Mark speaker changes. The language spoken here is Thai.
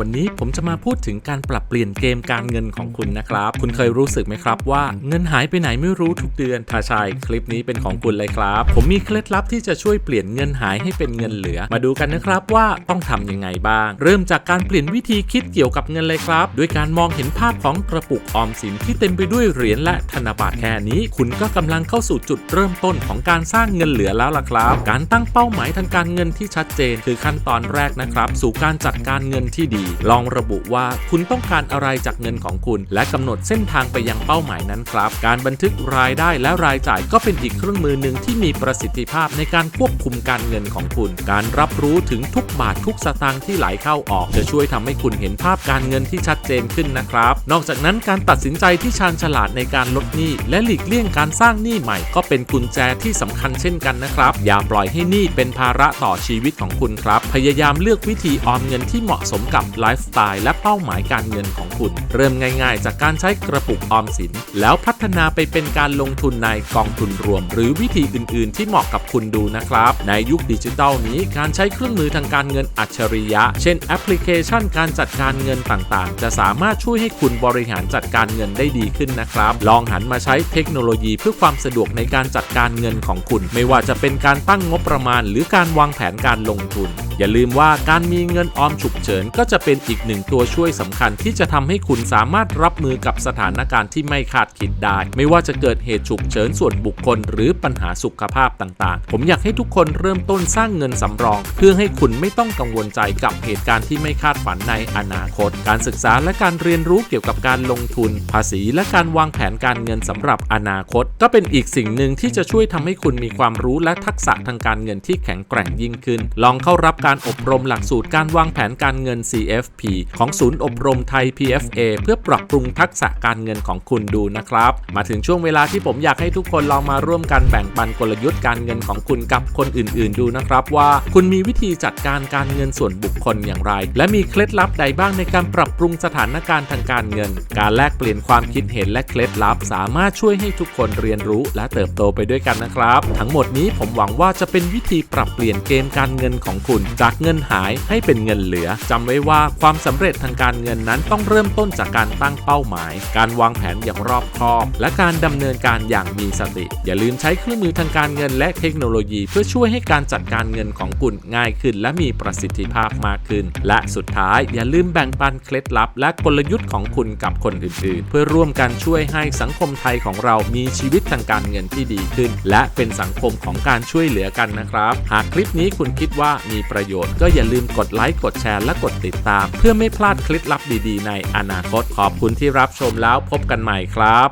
Speaker 1: วันนี้ผมจะมาพูดถึงการปรับเปลี่ยนเกมการเงินของคุณนะครับ คุณเคยรู้สึกไหมครับว่าเงินหายไปไหนไม่รู้ทุกเดือน ถ้าใช่คลิปนี้เป็นของคุณเลยครับ ผมมีเคล็ดลับที่จะช่วยเปลี่ยนเงินหายให้เป็นเงินเหลือ มาดูกันนะครับว่าต้องทำยังไงบ้าง เริ่มจากการเปลี่ยนวิธีคิดเกี่ยวกับเงินเลยครับ ด้วยการมองเห็นภาพของกระปุกออมสินที่เต็มไปด้วยเหรียญและธนบัตรแค่นี้ คุณก็กำลังเข้าสู่จุดเริ่มต้นของการสร้างเงินเหลือแล้วล่ะครับ การตั้งเป้าหมายทางการเงินที่ชัดเจน คือขั้นตอนแรกนะครับ สู่การจัดการเงินที่ดีลองระบุว่าคุณต้องการอะไรจากเงินของคุณ และกำหนดเส้นทางไปยังเป้าหมายนั้นครับ การบันทึกรายได้และรายจ่ายก็เป็นอีกเครื่องมือหนึ่งที่มีประสิทธิภาพในการควบคุมการเงินของคุณ การรับรู้ถึงทุกบาททุกสตางค์ที่ไหลเข้าออก จะช่วยทำให้คุณเห็นภาพการเงินที่ชัดเจนขึ้นนะครับ นอกจากนั้นการตัดสินใจที่ชาญฉลาดในการลดหนี้ และหลีกเลี่ยงการสร้างหนี้ใหม่ ก็เป็นกุญแจที่สำคัญเช่นกันนะครับ อย่าปล่อยให้หนี้เป็นภาระต่อชีวิตของคุณครับ พยายามเลือกวิธีออมเงินที่เหมาะสมกับไลฟ์สไตล์และเป้าหมายการเงินของคุณ เริ่มง่าย ๆ จากการใช้กระปุกออมสิน แล้วพัฒนาไปเป็นการลงทุนในกองทุนรวม หรือวิธีอื่น ๆ ที่เหมาะกับคุณดูนะครับ ในยุคดิจิทัลนี้การใช้เครื่องมือทางการเงินอัจฉริยะ เช่นแอปพลิเคชันการจัดการเงินต่างๆ จะสามารถช่วยให้คุณบริหารจัดการเงินได้ดีขึ้นนะครับ ลองหันมาใช้เทคโนโลยีเพื่อความสะดวกในการจัดการเงินของคุณ ไม่ว่าจะเป็นการตั้งงบประมาณ หรือการวางแผนการลงทุน อย่าลืมว่าการมีเงินออมฉุกเฉินก็จะเป็นอีกหนึ่งตัวช่วยสำคัญที่จะทำให้คุณสามารถรับมือกับสถานการณ์ที่ไม่คาดคิดได้ ไม่ว่าจะเกิดเหตุฉุกเฉินส่วนบุคคล หรือปัญหาสุขภาพต่าง ๆ ผมอยากให้ทุกคนเริ่มต้นสร้างเงินสำรอง เพื่อให้คุณไม่ต้องกังวลใจกับเหตุการณ์ที่ไม่คาดฝันในอนาคต การศึกษาและการเรียนรู้เกี่ยวกับการลงทุน ภาษี และการวางแผนการเงินสำหรับอนาคต ก็เป็นอีกสิ่งหนึ่งที่จะช่วยทำให้คุณมีความรู้และทักษะทางการเงินที่แข็งแกร่งยิ่งขึ้น ลองเข้ารับการอบรมหลักสูตรการวางแผนการเงิน CFP ของศูนย์อบรมไทย PFA เพื่อปรับปรุงทักษะการเงินของคุณดูนะครับ มาถึงช่วงเวลาที่ผมอยากให้ทุกคนลองมาร่วมกันแบ่งปันกลยุทธ์การเงินของคุณกับคนอื่น ๆ ดูนะครับว่าคุณมีวิธีจัดการการเงินส่วนบุคคลอย่างไร และมีเคล็ดลับใดบ้างในการปรับปรุงสถานการณ์ทางการเงิน การแลกเปลี่ยนความคิดเห็นและเคล็ดลับ สามารถช่วยให้ทุกคนเรียนรู้และเติบโตไปด้วยกันนะครับ ทั้งหมดนี้ผมหวังว่าจะเป็นวิธีปรับเปลี่ยนเกมการเงินของคุณ จากเงินหายให้เป็นเงินเหลือจำไว้ว่าความสำเร็จทางการเงินนั้นต้องเริ่มต้นจากการตั้งเป้าหมาย การวางแผนอย่างรอบคอบ และการดำเนินการอย่างมีสติ อย่าลืมใช้เครื่องมือทางการเงินและเทคโนโลยี เพื่อช่วยให้การจัดการเงินของคุณง่ายขึ้น และมีประสิทธิภาพมากขึ้น และสุดท้าย อย่าลืมแบ่งปันเคล็ดลับ และกลยุทธ์ของคุณกับคนอื่นๆ เพื่อร่วมกันช่วยให้สังคมไทยของเรามีชีวิตทางการเงินที่ดีขึ้น และเป็นสังคมของการช่วยเหลือกันนะครับ หากคลิปนี้คุณคิดว่ามีประโยชน์ก็อย่าลืมกดไลค์กดแชร์และกดติดตาม เพื่อไม่พลาดเคล็ดลับดีๆ ในอนาคตขอบคุณที่รับชมแล้วพบกันใหม่ครับ